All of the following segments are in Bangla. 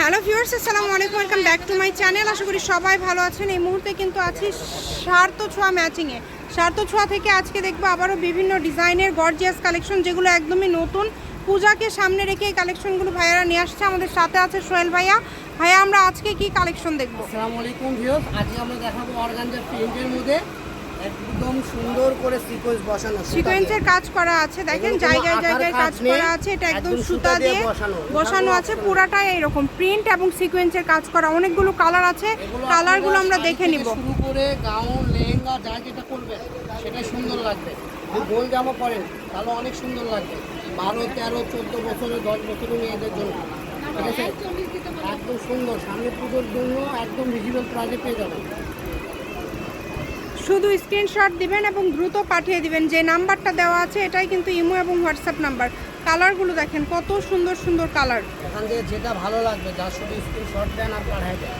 হ্যালো ভিউয়ার্স, আসসালামু আলাইকুম, welcome back to my channel. আশা করি সবাই ভালো আছেন। এই মুহূর্তে কিন্তু আছি সার্থ ছোঁয়া ম্যাচিংয়ে। সার্থ ছোঁয়া থেকে আজকে দেখব আবারও বিভিন্ন ডিজাইনের গর্জিয়াস কালেকশন, যেগুলো একদমই নতুন। পূজাকে সামনে রেখে এই কালেকশনগুলো ভাইয়ারা নিয়ে আসছে। আমাদের সাথে আছে সোহেল ভাইয়া। ভাইয়া, আমরা আজকে কি কালেকশন দেখব? আসসালামু আলাইকুম ভিউয়ার্স। আজকে আমরা দেখাবো অর্গানজার প্রিন্টের মধ্যে একদম সুন্দর করে সিকোয়েন্স বসানো সিকোয়েন্সের কাজ করা আছে। দেখেন জায়গায় জায়গায় কাজ করা আছে এটা একদম সুতা দিয়ে বসানো। আছে পুরাটাই এরকম। প্রিন্ট এবং সিকোয়েন্সের কাজ করা অনেকগুলো কালার আছে। কালারগুলো আমরা দেখে নিব। শুরু করে গাউন লেহেঙ্গা যা যেটা করবে সেটা সুন্দর লাগবে। গোল জামা পরেন তাহলে অনেক সুন্দর লাগবে। বারো তেরো চোদ্দ বছরের দশ বছরের মেয়েদের জন্য। ঠিক আছে? একদম সুন্দর। সামনে পুজোর জন্য একদম ভিজিবল প্রাইজে পেয়ে যাবেন। শুধু স্ক্রিনশট দিবেন এবং দ্রুত পাঠিয়ে দিবেন। যে নাম্বারটা দেওয়া আছে এটাই কিন্তু ইমো এবং হোয়াটসঅ্যাপ নাম্বার। কালারগুলো দেখেন কত সুন্দর সুন্দর কালার। এখান থেকে যেটা ভালো লাগবে যার শুধু স্ক্রিনশট দেন আর পাঠাই দেন।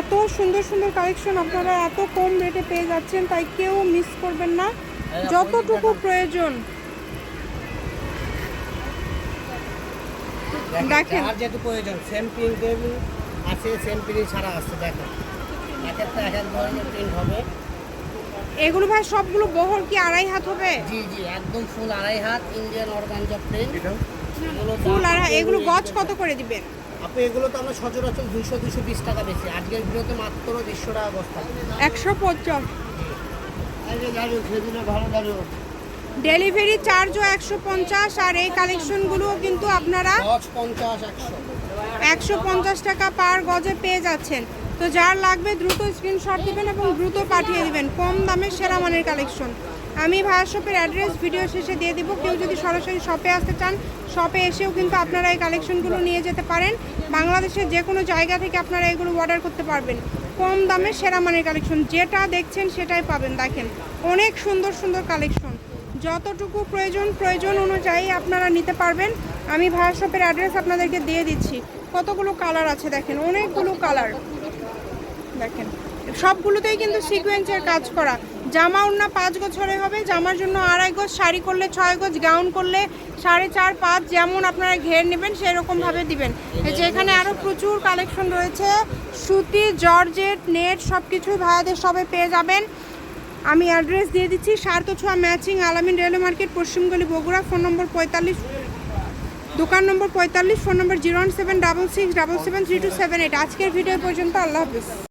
এত সুন্দর সুন্দর কালেকশন আপনারা এত কম রেটে পেয়ে যাচ্ছেন তাই কেউ মিস করবেন না। যতটুকু প্রয়োজন। দেখেন। আর যেহেতু প্রয়োজন সেম প্রিন্টের আছে সেম প্রিন্ট ছাড়া আছে দেখেন। এক একটা এক এক ধরনের প্রিন্ট হবে। এগুলো ভাই সবগুলো বহর কি আড়াই হাত হবে? জি জি একদম ফুল আড়াই হাত ইন্ডিয়ান অর্গানজা প্রিন্ট এগুলো ফুল আপনি এগুলো গজ কত করে দিবেন? আপনি এগুলো তো আমরা সচরাচর দুশো দুশো বিশ টাকা বেশি। আজকের ভিডিওতে মাত্র দেড়শো টাকা বস্তা একশো পঞ্চাশ। ডেলিভারি চার্জও একশো পঞ্চাশ আর এই কালেকশনগুলোও কিন্তু আপনারা দশ পঞ্চাশ একশো। একশো পঞ্চাশ টাকা পার গজে পেয়ে যাচ্ছেন। তো যার লাগবে দ্রুত স্ক্রিনশট দিবেন এবং দ্রুত পাঠিয়ে দিবেন। কম দামে সেরা মানের কালেকশন আমি ভায়া শপের অ্যাড্রেস ভিডিও শেষে দিয়ে দিব। কেউ যদি সরাসরি শপে আসতে চান শপে এসেও কিন্তু আপনারা এই কালেকশনগুলো নিয়ে যেতে পারেন। বাংলাদেশের যে কোনো জায়গা থেকে আপনারা এগুলো অর্ডার করতে পারবেন। কম দামে সেরা মানের কালেকশন যেটা দেখছেন সেটাই পাবেন। দেখেন, অনেক সুন্দর সুন্দর কালেকশন যতটুকু প্রয়োজন প্রয়োজন অনুযায়ী আপনারা নিতে পারবেন। আমি ভায়া শপের অ্যাড্রেস আপনাদেরকে দিয়ে দিচ্ছি। কতগুলো কালার আছে দেখেন? অনেকগুলো কালার দেখেন। সবগুলোতেই কিন্তু সিকোয়েন্সের কাজ করা। জামা ওড়না পাঁচ বছরে হবে, জামার জন্য আড়াই গজ, শাড়ি করলে ছয় গজ, গাউন করলে সাড়ে চার, পাঁচ, যেমন আপনারা ঘের নেবেন, সেরকমভাবে দিবেন। যে এখানে আরও প্রচুর কালেকশন রয়েছে, সুতি, জর্জেট, নেট সব কিছুই ভাইয়াদের সবে পেয়ে যাবেন। আমি অ্যাড্রেস দিয়ে দিচ্ছি সার্থ ছোঁয়া ম্যাচিং আলামিন রেলওয়ে মার্কেট পশ্চিমগলি, বগুড়া ফোন নম্বর পঁয়তাল্লিশ, দোকান নম্বর পঁয়তাল্লিশ ফোন নম্বর zero one seven double six double seven three two seven eight আজকের ভিডিও পর্যন্ত, আল্লাহ হাফিজ।